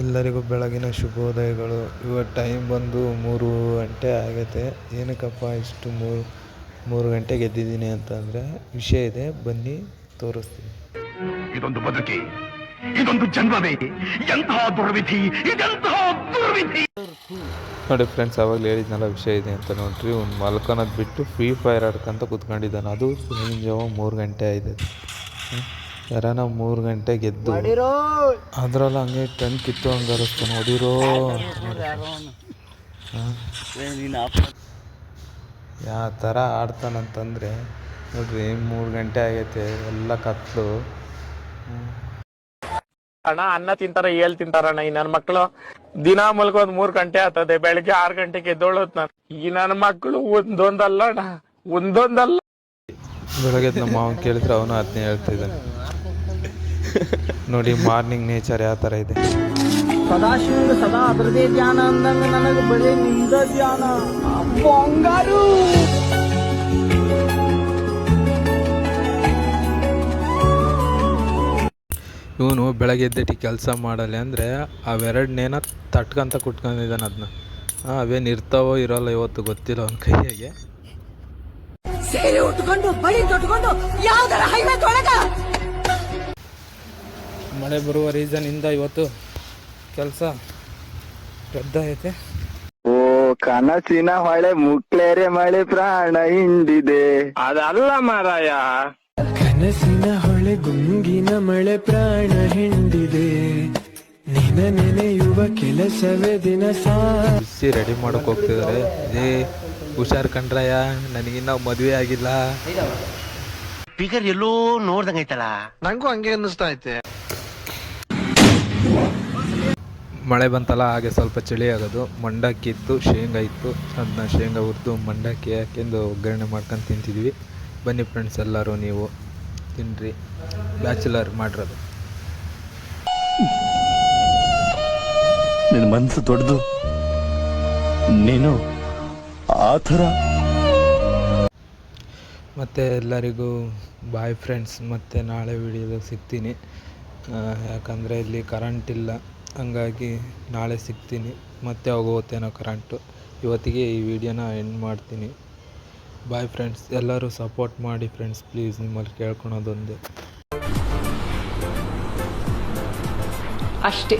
ಎಲ್ಲರಿಗೂ ಬೆಳಗಿನ ಶುಭೋದಯಗಳು. ಇವಾಗ ಟೈಮ್ ಬಂದು ಮೂರು ಗಂಟೆ ಆಗೈತೆ ಏನಕ್ಕಪ್ಪ ಇಷ್ಟು ಮೂರು ಮೂರು ಗಂಟೆಗೆ ಎದ್ದಿದ್ದೀನಿ ಅಂತಂದರೆ ವಿಷಯ ಇದೆ. ಬನ್ನಿ ತೋರಿಸ್ತೀನಿ. ಇದೊಂದು ಬದುಕಿ ಇದೊಂದು ಜನ್ಮವೇ ಎಂತಹ ದುರ್ವಿಧಿ ಇದೆಂತಹ ದುರ್ವಿಧಿ. ನೋಡಿ ಫ್ರೆಂಡ್ಸ್ ಆವಾಗಲೇ ಹೇಳಿದ್ನಲ್ಲ ವಿಷಯ ಇದೆ ಅಂತ ನೋಡ್ರಿ. ಒಂದು ಮಲ್ಕೊಳೋದು ಬಿಟ್ಟು ಫ್ರೀ ಫೈರ್ ಆಡ್ಕೊಂತ ಕುತ್ಕೊಂಡಿದ್ದಾನೆ. ಅದು ಮುಂಜಾವ ಜಾವ ಮೂರು ಗಂಟೆ ಆಗಿದೆ ಯಾರಾನ ಮೂರು ಗಂಟೆಗೆ ಎದ್ದು ಅದ್ರಲ್ಲ ಹಂಗೆ ಟೆನ್ ಕಿತ್ತು ಹಂಗೆ ಅರಸ್ತಾನೆ. ಹೊಡಿರೋ ಯಾವ ಥರ ಆಡ್ತಾನಂತಂದರೆ ನೋಡ್ರಿ ಮೂರು ಗಂಟೆ ಆಗೈತೆ ಎಲ್ಲ ಕತ್ಲು. ಅಣ್ಣ ಅನ್ನ ತಿಂತಾರ ಏಳ್ ತಿಂತಾರಣ್ಣ ಈ ನನ್ನ ಮಕ್ಳು ದಿನ ಮಲ್ಕೊಂದ್ ಮೂರ್ ಗಂಟೆ ಆಗ್ತದೆ ಬೆಳಗ್ಗೆ ಆರ್ ಗಂಟೆಗೆ ಎದ್ದೋಳತ್ ನಾನು. ಈ ನನ್ನ ಮಕ್ಳು ಒಂದೊಂದಲ್ಲ ಅಣ್ಣ. ಒಂದೊಂದಲ್ಲ. ಬೆಳಗ್ಗೆ ನಮ್ಮ ಮಾವನ್ ಕೇಳಿದ್ರೆ ಅವನು ಅದನ್ನೇ ಹೇಳ್ತಿದ್ದಾನೆ ನೋಡಿ ಮಾರ್ನಿಂಗ್ ನೇಚರ್ ಯಾವ ಥರ ಇದೆ. ಸದಾಶಿವಂಗ ಸದಾ ಅದರದೇ ಧ್ಯಾನ ಅಂದಂಗ ನನಗೆ ಬರೀ ನಿಂದ ಧ್ಯಾನ. ಬಂಗಾರು ಇವನು ಬೆಳಗ್ಗೆ ಎದ್ದಿಟ್ಟು ಕೆಲಸ ಮಾಡಲಿ ಅಂದರೆ ಅವೆರಡನೇನ ತಟ್ಕಂತ ಕುಟ್ಕೊಂಡಿದ್ದಾನೆ ಅದನ್ನ ಅವೇನು ಇರ್ತಾವೋ ಇರೋಲ್ಲ ಇವತ್ತು ಗೊತ್ತಿಲ್ಲ ಅವನ ಕೈಯಾಗೆ. ಸೇರಿ ಉಟ್ಕೊಂಡು ಬಳಿ ತೊಟ್ಕೊಂಡು ಯಾವ್ದಾರ ಹೈವೇ ತೊಳಗ ಮಳೆ ಬರುವ ರೀಸನಿಂದ ಇವತ್ತು ಕೆಲಸ ಐತೆ. ಓ ಕನಸಿನ ಹೊಳೆ ಮುಕ್ಲೇರೆ ಮಳೆ ಪ್ರಾಣ ಹಿಂಡಿದೆ. ಅದಲ್ಲ ಮಾರಾಯ. ಕನಸಿನ ಹೊಳೆ ಗುಂಗಿನ ಮಳೆ ಪ್ರಾಣ ಹಿಂಡಿದೆ. ನಿನ ನೆನೆಯುವ ಕೆಲಸವೇ ದಿನ ಸಾಸಿ ಬಿಸಿ ರೆಡಿ ಮಾಡಕ್ ಹೋಗ್ತಿದಾರೆ. ಏ ಹುಷಾರ್ ಕಂಡ್ರಯ್ಯ ನನಗಿನ್ನ ಮದುವೆ ಆಗಿಲ್ಲ. ಫಿಗರ್ ಎಲ್ಲೋ ನೋಡ್ದಂಗೈತಲ್ಲ ಮಳೆ ಬಂತಲ್ಲ ಹಾಗೆ ಸ್ವಲ್ಪ ಚಳಿ ಆಗೋದು. ಮಂಡಕ್ಕಿ ಇತ್ತು ಶೇಂಗಾ ಇತ್ತು. ಅದನ್ನ ಶೇಂಗಾ ಹುರಿದು ಮಂಡಕ್ಕಿ ಹಾಕಿಂದು ಒಗ್ಗರಣೆ ಮಾಡ್ಕೊಂಡು ತಿಂತಿದ್ವಿ. ಬನ್ನಿ ಫ್ರೆಂಡ್ಸ್ ಎಲ್ಲರೂ ನೀವು ತಿನ್ನಿರಿ ಬ್ಯಾಚುಲರ್ ಮಾಡಿರೋದು. ನಿನ್ನ ಮನಸ್ಸು ದೊಡ್ಡದು. ನೀನು ಆ ಥರ. ಮತ್ತು ಎಲ್ಲರಿಗೂ ಬಾಯ್ ಫ್ರೆಂಡ್ಸ್ ಮತ್ತು ನಾಳೆ ವಿಡಿಯೋದಾಗ ಸಿಗ್ತೀನಿ. ಯಾಕಂದರೆ ಇಲ್ಲಿ ಕರೆಂಟ್ ಇಲ್ಲ. ಹಂಗಾಗಿ ನಾಳೆ ಸಿಗ್ತೀನಿ. ಮತ್ತೆ ಹೋಗುತ್ತೇನೋ ಕರೆಂಟು ಇವತ್ತಿಗೆ ಈ ವಿಡಿಯೋನ ಎಂಡ್ ಮಾಡ್ತೀನಿ. ಬಾಯ್ ಫ್ರೆಂಡ್ಸ್ ಎಲ್ಲರೂ ಸಪೋರ್ಟ್ ಮಾಡಿ ಫ್ರೆಂಡ್ಸ್ ಪ್ಲೀಸ್ ನಿಮ್ಮಲ್ಲಿ ಕೇಳ್ಕೊಳೋದೊಂದೇ. ಅಷ್ಟೇ.